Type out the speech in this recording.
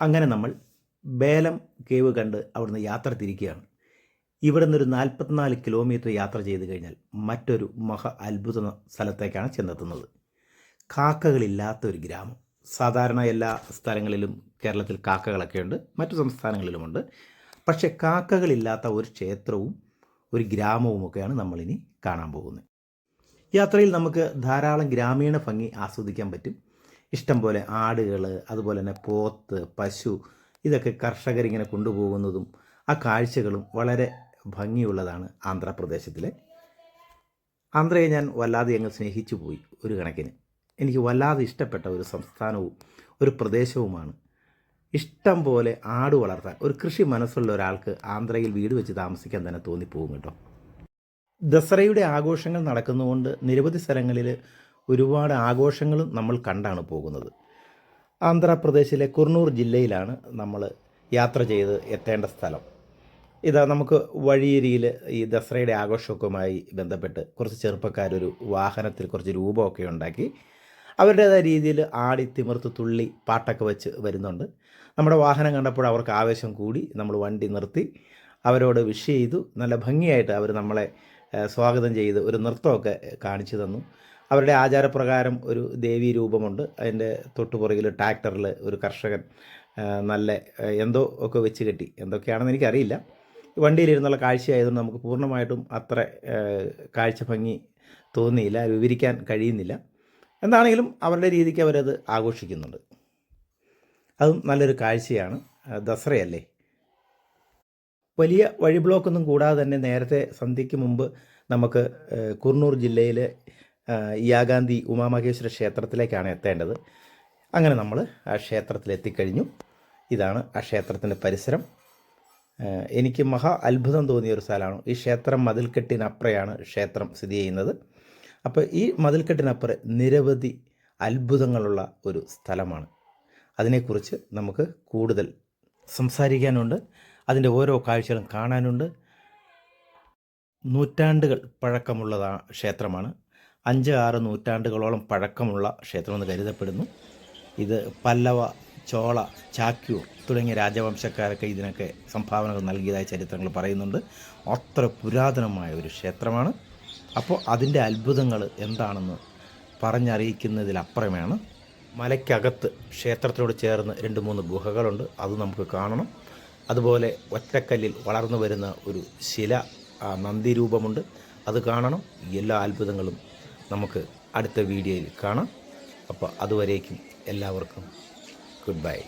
അങ്ങനെ നമ്മൾ ബേലം കേവ് കണ്ട് അവിടുന്ന് യാത്ര തിരിക്കുകയാണ്. ഇവിടെ നിന്നൊരു നാൽപ്പത്തിനാല് കിലോമീറ്റർ യാത്ര ചെയ്ത് കഴിഞ്ഞാൽ മറ്റൊരു മഹ അത്ഭുത സ്ഥലത്തേക്കാണ് ചെന്നെത്തുന്നത്. കാക്കകളില്ലാത്ത ഒരു ഗ്രാമം. സാധാരണ എല്ലാ സ്ഥലങ്ങളിലും കേരളത്തിൽ കാക്കകളൊക്കെ ഉണ്ട് മറ്റു സംസ്ഥാനങ്ങളിലുമുണ്ട്. പക്ഷേ കാക്കകളില്ലാത്ത ഒരു ക്ഷേത്രവും ഒരു ഗ്രാമവുമൊക്കെയാണ് നമ്മളിനി കാണാൻ പോകുന്നത്. യാത്രയിൽ നമുക്ക് ധാരാളം ഗ്രാമീണ ഭംഗി ആസ്വദിക്കാൻ പറ്റും. ഇഷ്ടം പോലെ ആടുകൾ അതുപോലെ തന്നെ പോത്ത് പശു ഇതൊക്കെ കർഷകരിങ്ങനെ കൊണ്ടുപോകുന്നതും ആ കാഴ്ചകളും വളരെ ഭംഗിയുള്ളതാണ് ആന്ധ്രാപ്രദേശത്തിലെ. ആന്ധ്രയെ ഞാൻ വല്ലാതെ അങ്ങ് സ്നേഹിച്ചു പോയി ഒരു കണക്കിന്. എനിക്ക് വല്ലാതെ ഇഷ്ടപ്പെട്ട ഒരു സംസ്ഥാനവും ഒരു പ്രദേശവുമാണ്. ഇഷ്ടം പോലെ ആട് വളർത്താൻ ഒരു കൃഷി മനസ്സുള്ള ഒരാൾക്ക് ആന്ധ്രയിൽ വീട് വെച്ച് താമസിക്കാൻ തന്നെ തോന്നിപ്പോകും കേട്ടോ. ദസറയുടെ ആഘോഷങ്ങൾ നടക്കുന്നതുകൊണ്ട് നിരവധി സ്ഥലങ്ങളിൽ ഒരുപാട് ആഘോഷങ്ങളും നമ്മൾ കണ്ടാണ് പോകുന്നത്. ആന്ധ്രാപ്രദേശിലെ കുർണൂർ ജില്ലയിലാണ് നമ്മൾ യാത്ര ചെയ്ത് എത്തേണ്ട സ്ഥലം. ഇതാ നമുക്ക് വഴിയരിയിൽ ഈ ദസറയുടെ ആഘോഷവുമായി ബന്ധപ്പെട്ട് കുറച്ച് ചെറുപ്പക്കാരൊരു വാഹനത്തിൽ കുറച്ച് രൂപമൊക്കെ ഉണ്ടാക്കി അവരുടേതായ രീതിയിൽ ആടി തിമിർത്ത് തുള്ളി പാട്ടൊക്കെ വെച്ച് വരുന്നുണ്ട്. നമ്മുടെ വാഹനം കണ്ടപ്പോൾ അവർക്ക് ആവേശം കൂടി നമ്മൾ വണ്ടി നിർത്തി അവരോട് വിഷ് ചെയ്തു. നല്ല ഭംഗിയായിട്ട് അവർ നമ്മളെ സ്വാഗതം ചെയ്ത് ഒരു നൃത്തമൊക്കെ കാണിച്ചു തന്നു. അവരുടെ ആചാരപ്രകാരം ഒരു ദേവീ രൂപമുണ്ട്. അതിന്റെ തൊട്ടുപുറകിൽ ട്രാക്ടറിൽ ഒരു കർഷകൻ നല്ല എന്തോ ഒക്കെ വെച്ച് കെട്ടി. എന്തൊക്കെയാണെന്ന് എനിക്കറിയില്ല. വണ്ടിയിലിരുന്നുള്ള കാഴ്ചയായതുകൊണ്ട് നമുക്ക് പൂർണമായിട്ടും അത്ര കാഴ്ച ഭംഗി തോന്നിയില്ല. വിവരിക്കാൻ കഴിയുന്നില്ല. എന്താണെങ്കിലും അവരുടെ രീതിക്ക് അവരത് ആഘോഷിക്കുന്നുണ്ട്. അതും നല്ലൊരു കാഴ്ചയാണ്. ദസറയല്ലേ? വലിയ വഴി ബ്ലോക്കൊന്നും കൂടാതെ തന്നെ നേരത്തെ സന്ധ്യയ്ക്ക് മുമ്പ് നമുക്ക് കുർണൂർ ജില്ലയിലെ യാഗാന്തി ഉമാമഹേശ്വര ക്ഷേത്രത്തിലേക്കാണ് എത്തേണ്ടത്. അങ്ങനെ നമ്മൾ ആ ക്ഷേത്രത്തിൽ എത്തിക്കഴിഞ്ഞു ഇതാണ് ആ ക്ഷേത്രത്തിന്റെ പരിസരം. എനിക്ക് മഹാ അത്ഭുതം തോന്നിയ ഒരു സ്ഥലമാണ്. ഈ ക്ഷേത്രം മതിൽക്കെട്ടിനപ്പുറയാണ് ക്ഷേത്രം സ്ഥിതി ചെയ്യുന്നത്. അപ്പോൾ ഈ മതിൽക്കെട്ടിനപ്പുറം നിരവധി അത്ഭുതങ്ങളുള്ള ഒരു സ്ഥലമാണ്. അതിനെക്കുറിച്ച് നമുക്ക് കൂടുതൽ സംസാരിക്കാനുണ്ട്. അതിന്റെ ഓരോ കാഴ്ചകളും കാണാനുണ്ട്. നൂറ്റാണ്ടുകൾ പഴക്കമുള്ളതാ ക്ഷേത്രമാണ്. അഞ്ച് ആറ് നൂറ്റാണ്ടുകളോളം പഴക്കമുള്ള ക്ഷേത്രമെന്ന് കരുതപ്പെടുന്നു. ഇത് പല്ലവ ചോള ചാക്യൂർ തുടങ്ങിയ രാജവംശക്കാരൊക്കെ ഇതിനൊക്കെ സംഭാവനകൾ നൽകിയതായ ചരിത്രങ്ങൾ പറയുന്നുണ്ട്. അത്ര പുരാതനമായ ഒരു ക്ഷേത്രമാണ്. അപ്പോൾ അതിന്റെ അത്ഭുതങ്ങൾ എന്താണെന്ന് പറഞ്ഞറിയിക്കുന്നതിലപ്പുറമാണ് മലയ്ക്കകത്ത് ക്ഷേത്രത്തിനോട് ചേർന്ന് രണ്ട് മൂന്ന് ഗുഹകളുണ്ട്. അത് നമുക്ക് കാണണം. അതുപോലെ ഒറ്റക്കല്ലിൽ വളർന്നു വരുന്ന ഒരു ശില നന്ദി രൂപമുണ്ട് അത് കാണണം. എല്ലാ അത്ഭുതങ്ങളും നമുക്ക് അടുത്ത വീഡിയോയിൽ കാണാം. അപ്പോൾ അതുവരേക്കും എല്ലാവർക്കും ഗുഡ് ബൈ.